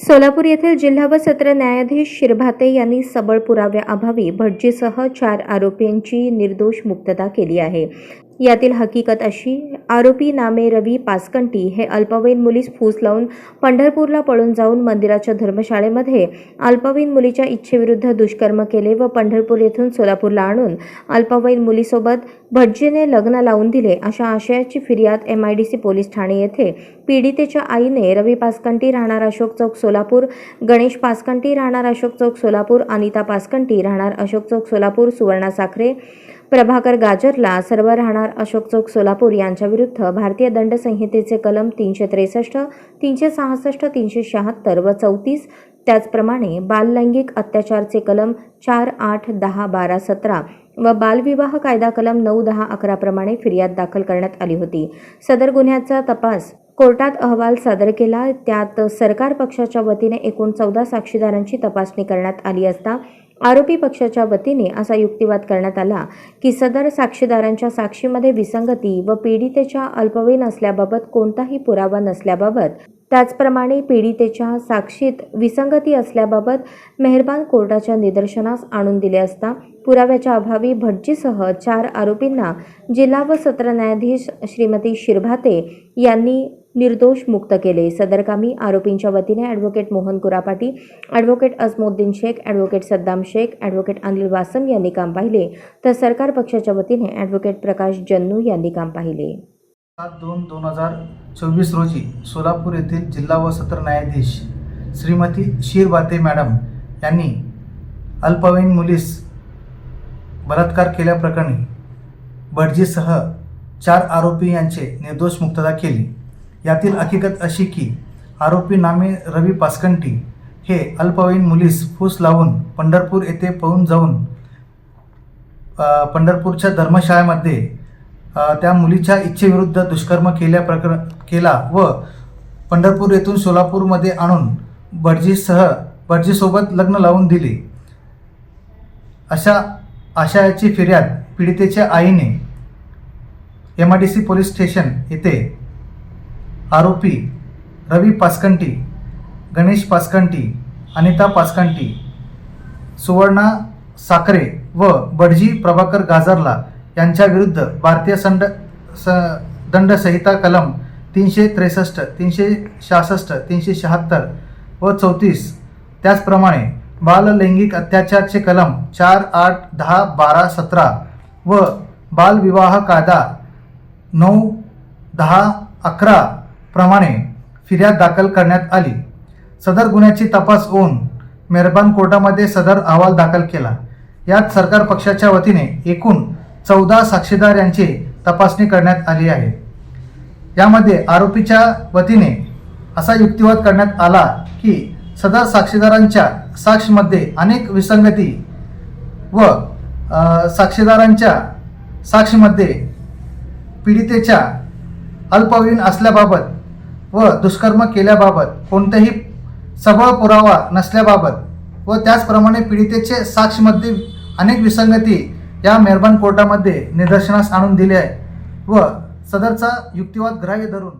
सोलापूर येथील जिल्हा व सत्र न्यायाधीश शिरभाते यांनी सबळ पुराव्याअभावी भटजीसह चार आरोपींची निर्दोष मुक्तता केली आहे. यातील हकीकत अशी आरोपी नामे रवी पासकंटी हे अल्पवयीन मुलीस फूस लावून पंढरपूरला पळून जाऊन मंदिराच्या धर्मशाळेमध्ये अल्पवयीन मुलीच्या इच्छेविरुद्ध दुष्कर्म केले व पंढरपूर येथून सोलापूरला आणून अल्पवयीन मुलीसोबत भटजीने लग्न लावून दिले अशा आशयाची फिर्याद M I D C police Thane येथे पीडितेच्या आईने रवी पासकंटी राहणार अशोक चौक सोलापूर. गणेश पासकंटी राहणार अशोक चौक सोलापूर. अनिता पासकंटी राहणार अशोक चौक सोलापूर. सुवर्णा साखरे प्रभाकर गाजरला सर्व राहणार अशोक चौक सोलापूर यांच्याविरुद्ध भारतीय दंड संहितेचे कलम तीनशे त्रेसष्ट तीनशे सहासष्ट तीनशे शहात्तर व चौतीस. त्याचप्रमाणे बाललैंगिक अत्याचारचे कलम चार आठ दहा बारा सतरा व बालविवाह कायदा कलम नऊ दहा अकरा प्रमाणे फिर्याद दाखल करण्यात आली होती. सदर गुन्ह्याचा तपास कोर्टात अहवाल सादर केला. त्यात सरकार पक्षाच्या वतीने एकूण चौदा साक्षीदारांची तपासणी करण्यात आली असता आरोपी पक्षाच्या वतीने असा युक्तिवाद करण्यात आला की सदर साक्षीदारांच्या साक्षीमध्ये विसंगती व पीडितेच्या अल्पवयीन असल्याबाबत कोणताही पुरावा नसल्याबाबत त्याचप्रमाणे पीडितेच्या साक्षीत विसंगती असल्याबाबत मेहरबान कोर्टाच्या निदर्शनास आणून दिले असता पुराव्याच्या अभावी भटजीसह चार आरोपींना जिल्हा व सत्र न्यायाधीश श्रीमती शिरभाते यांनी निर्दोष मुक्त केले. सदरकामी आरोपींच्या वतीने advocate Mohan Kurapati advocate Ajmoddin Sheikh advocate Saddam Sheikh advocate Anil Wasam यांनी काम पाहिले. तर सरकार पक्षाच्या वतीने ॲडव्होकेट प्रकाश जन्नू यांनी काम पाहिले. सात दोन दोन हजार चोवीस रोजी सोलापूर येथील जिल्हा व सत्र न्यायाधीश श्रीमती शिरबाते मॅडम यांनी अल्पवयीन मुलीस बलात्कार केल्याप्रकरणी भटजीसह चार आरोपी यांचे निर्दोष मुक्तता केली. यातील हकीकत अशी की आरोपी नामे रवी पासकंटी हे अल्पवयीन मुलीस फूस लावून पंढरपूर येथे पळून जाऊन पंढरपूरच्या धर्मशाळेमध्ये त्या मुलीच्या इच्छेविरुद्ध दुष्कर्म केल्या प्रकर केला व पंढरपूर येथून सोलापूरमध्ये आणून भटजीसह भटजीसोबत लग्न लावून दिले. अशा आशयाची फिर्याद पीडितेच्या आईने M I D C police station येथे आरोपी रवी पासकंटी गणेश पासकंटी अनिता पासकंटी सुवर्णा साखरे व बडजी प्रभाकर गाजरला यांच्या विरुद्ध भारतीय संड स दंड संहिता कलम तीनशे त्रेसष्ट तीनशे सहासष्ट तीनशे शहात्तर व चौतीस त्याचप्रमाणे बाललैंगिक अत्याचारचे कलम चार आठ दहा बारा सतरा व बालविवाह कायदा नऊ दहा अकरा प्रमाणे फिर्याद दाखल करण्यात आली. सदर गुन्ह्याची तपास होऊन मेहरबान कोर्टामध्ये सदर अहवाल दाखल केला. यात सरकार पक्षाच्या वतीने एकूण चौदा साक्षीदार यांची तपासणी करण्यात आली आहे. यामध्ये आरोपीच्या वतीने असा युक्तिवाद करण्यात आला की सदर साक्षीदारांच्या साक्षीमध्ये अनेक विसंगती व साक्षीदारांच्या साक्षीमध्ये पीडितेच्या अल्पवयीन असल्याबाबत व दुष्कर्म केल्याबाबत कोणतेही सबळ पुरावा नसल्याबाबत व त्याचप्रमाणे पीडितेचे साक्षीमध्ये अनेक विसंगती या मेहरबान कोर्टामध्ये निदर्शनास आणून दिले आहे. व सदरचा युक्तिवाद ग्राह्य धरून